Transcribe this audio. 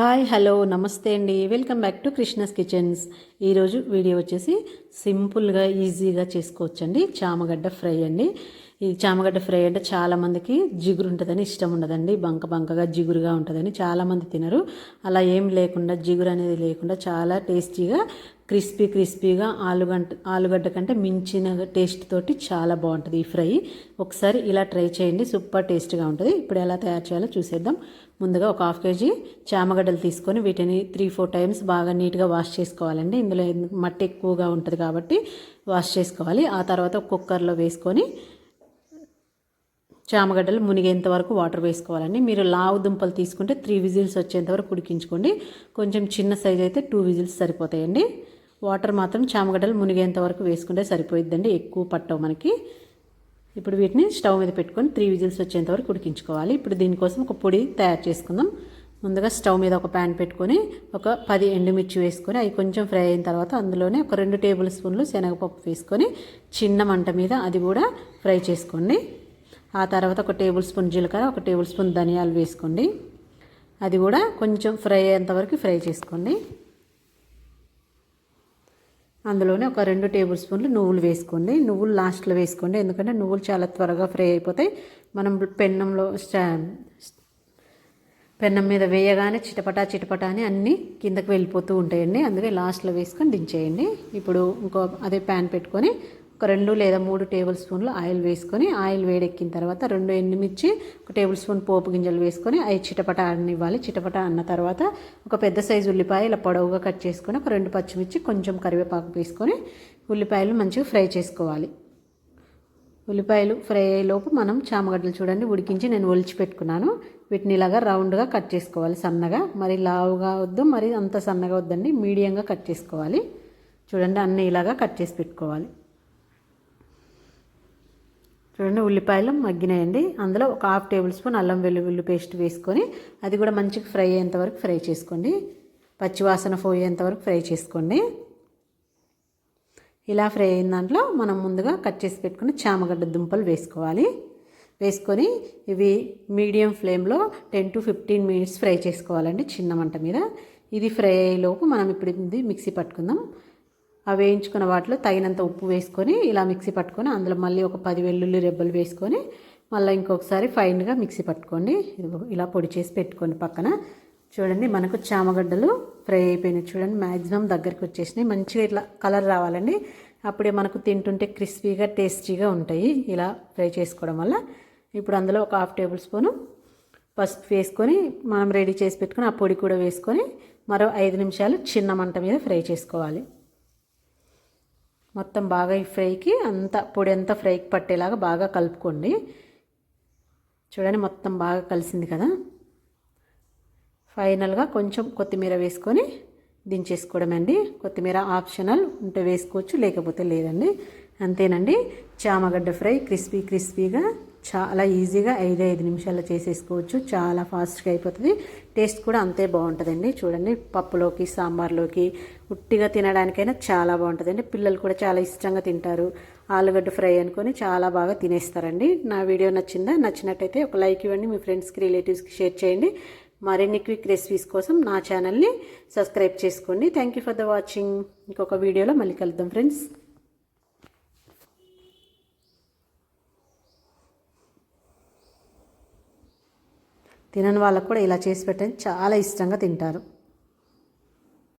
Hi hello నమస్తే అండి. Welcome back to Krishna's kitchens. ఈరోజు వీడియో వచ్చేసి సింపుల్గా ఈజీగా చేసుకోవచ్చండి. చామగడ్డ ఫ్రై అండి. ఈ చామగడ్డ ఫ్రై అంటే చాలామందికి జిగురు ఉంటుందని ఇష్టం ఉండదండి. బంక బంకగా జిగురుగా ఉంటుందని చాలామంది తినరు. అలా ఏం లేకుండా జిగురు అనేది లేకుండా చాలా టేస్టీగా క్రిస్పీ క్రిస్పీగా ఆలుగడ్డ ఆలుగడ్డ కంటే మించిన టేస్ట్ తోటి చాలా బాగుంటుంది ఈ ఫ్రై. ఒకసారి ఇలా ట్రై చేయండి. సూపర్ టేస్ట్గా ఉంటుంది. ఇప్పుడు ఎలా తయారు చేయాలో చూసేద్దాం. ముందుగా ఒక హాఫ్ కేజీ చామగడ్డలు తీసుకొని వీటిని త్రీ ఫోర్ టైమ్స్ బాగా నీట్గా వాష్ చేసుకోవాలండి. ఇందులో మట్టి ఎక్కువగా ఉంటుంది కాబట్టి వాష్ చేసుకోవాలి. ఆ తర్వాత కుక్కర్లో వేసుకొని చామగడ్డలు మునిగేంత వరకు వాటర్ వేసుకోవాలండి. మీరు లావు దుంపలు తీసుకుంటే త్రీ విజిల్స్ వచ్చేంత వరకు ఉడికించుకోండి. కొంచెం చిన్న సైజ్ అయితే టూ విజిల్స్ సరిపోతాయండి. వాటర్ మాత్రం చామగడ్డలు మునిగేంత వరకు వేసుకుంటే సరిపోయిద్దండి. ఎక్కువ పట్టవు మనకి. ఇప్పుడు వీటిని స్టవ్ మీద పెట్టుకొని త్రీ విజిల్స్ వచ్చేంత వరకు ఉడికించుకోవాలి. ఇప్పుడు దీనికోసం ఒక పొడి తయారు చేసుకుందాం. ముందుగా స్టవ్ మీద ఒక ప్యాన్ పెట్టుకొని ఒక పది ఎండుమిర్చి వేసుకొని అవి కొంచెం ఫ్రై అయిన తర్వాత అందులోనే ఒక రెండు టేబుల్ స్పూన్లు శనగపప్పు వేసుకొని చిన్న మంట మీద అది కూడా ఫ్రై చేసుకోండి. ఆ తర్వాత ఒక టేబుల్ స్పూన్ జీలకర్ర ఒక టేబుల్ స్పూన్ ధనియాలు వేసుకోండి. అది కూడా కొంచెం ఫ్రై అయ్యేంత వరకు ఫ్రై చేసుకోండి. అందులోనే ఒక రెండు టేబుల్ స్పూన్లు నువ్వులు వేసుకోండి. నువ్వులు లాస్ట్లో వేసుకోండి. ఎందుకంటే నువ్వులు చాలా త్వరగా ఫ్రై అయిపోతాయి. మనం పెన్నంలో పెన్నం మీద వేయగానే చిటపటా చిటపటా అని అన్నీ కిందకి వెళ్ళిపోతూ ఉంటాయండి. అందుకే లాస్ట్లో వేసుకొని దించేయండి. ఇప్పుడు ఇంకో అదే ప్యాన్ పెట్టుకొని ఒక రెండు లేదా మూడు టేబుల్ స్పూన్లు ఆయిల్ వేసుకొని ఆయిల్ వేడెక్కిన తర్వాత రెండు ఎండుమిర్చి ఒక టేబుల్ స్పూన్ పోపు గింజలు వేసుకొని అవి చిటపట అన్నివ్వాలి. చిటపట అన్న తర్వాత ఒక పెద్ద సైజు ఉల్లిపాయ ఇలా పొడవుగా కట్ చేసుకొని ఒక రెండు పచ్చిమిర్చి కొంచెం కరివేపాకు వేసుకొని ఉల్లిపాయలు మంచిగా ఫ్రై చేసుకోవాలి. ఉల్లిపాయలు ఫ్రై అయ్యేలోపు మనం చామగడ్డలు చూడండి ఉడికించి నేను ఒలిచి పెట్టుకున్నాను. వీటిని ఇలాగా రౌండ్గా కట్ చేసుకోవాలి సన్నగా. మరి లావుగా వద్దు మరి అంత సన్నగా వద్దండి మీడియంగా కట్ చేసుకోవాలి. చూడండి అన్నీ ఇలాగా కట్ చేసి పెట్టుకోవాలి. చూడండి ఉల్లిపాయలు మగ్గినాయండి. అందులో ఒక హాఫ్ టేబుల్ స్పూన్ అల్లం వెల్లుల్లి పేస్ట్ వేసుకొని అది కూడా మంచిగా ఫ్రై అయ్యేంత వరకు ఫ్రై చేసుకోండి. పచ్చివాసన పోయేంతవరకు ఫ్రై చేసుకోండి. ఇలా ఫ్రై అయిన దాంట్లో మనం ముందుగా కట్ చేసి పెట్టుకుని చామగడ్డ దుంపలు వేసుకోవాలి. వేసుకొని ఇవి మీడియం ఫ్లేమ్లో ten to fifteen minutes fry చేసుకోవాలండి చిన్న మంట మీద. ఇది ఫ్రై అయ్యేలోపు మనం ఇప్పుడు ఇది మిక్సీ పట్టుకుందాం. ఆ వేయించుకున్న వాటిలో తగినంత ఉప్పు వేసుకొని ఇలా మిక్సీ పట్టుకొని అందులో మళ్ళీ ఒక పది వెల్లుల్లి రెబ్బలు వేసుకొని మళ్ళీ ఇంకొకసారి ఫైన్గా మిక్సీ పట్టుకోండి. ఇలా పొడి చేసి పెట్టుకోండి పక్కన. చూడండి మనకు చామగడ్డలు ఫ్రై అయిపోయినాయి. చూడండి మ్యాక్సిమం దగ్గరికి వచ్చేసినాయి. మంచిగా ఇట్లా కలర్ రావాలండి. అప్పుడే మనకు తింటుంటే క్రిస్పీగా టేస్టీగా ఉంటాయి ఇలా ఫ్రై చేసుకోవడం వల్ల. ఇప్పుడు అందులో ఒక హాఫ్ టేబుల్ స్పూను పసుపు వేసుకొని మనం రెడీ చేసి పెట్టుకొని ఆ పొడి కూడా వేసుకొని మరో ఐదు నిమిషాలు చిన్న మంట మీద ఫ్రై చేసుకోవాలి. మొత్తం బాగా ఈ ఫ్రైకి అంత పొడి అంతా ఫ్రైకి పట్టేలాగా బాగా కలుపుకోండి. చూడండి మొత్తం బాగా కలిసింది కదా. ఫైనల్గా కొంచెం కొత్తిమీర వేసుకొని దించేసుకోవడం అండి. కొత్తిమీర ఆప్షనల్ ఉంటే వేసుకోవచ్చు లేకపోతే లేదండి. అంతేనండి. చామగడ్డ ఫ్రై క్రిస్పీ క్రిస్పీగా చాలా ఈజీగా ఐదు ఐదు నిమిషాల్లో చేసేసుకోవచ్చు. చాలా ఫాస్ట్గా అయిపోతుంది. టేస్ట్ కూడా అంతే బాగుంటుందండి. చూడండి పప్పులోకి సాంబార్లోకి ఉట్టిగా తినడానికైనా చాలా బాగుంటుందండి. పిల్లలు కూడా చాలా ఇష్టంగా తింటారు. ఆలుగడ్డ ఫ్రై అనుకొని చాలా బాగా తినేస్తారండి. నా వీడియో నచ్చిందా? నచ్చినట్టయితే ఒక లైక్ ఇవ్వండి. మీ ఫ్రెండ్స్కి రిలేటివ్స్కి షేర్ చేయండి. మరిన్ని క్విక్ రెసిపీస్ కోసం నా ఛానల్ని సబ్స్క్రైబ్ చేసుకోండి. Thank you for the watching. ఇంకొక వీడియోలో మళ్ళీ కలుద్దాం ఫ్రెండ్స్. తినని వాళ్ళకు కూడా ఇలా చేసి పెట్టండి చాలా ఇష్టంగా తింటారు.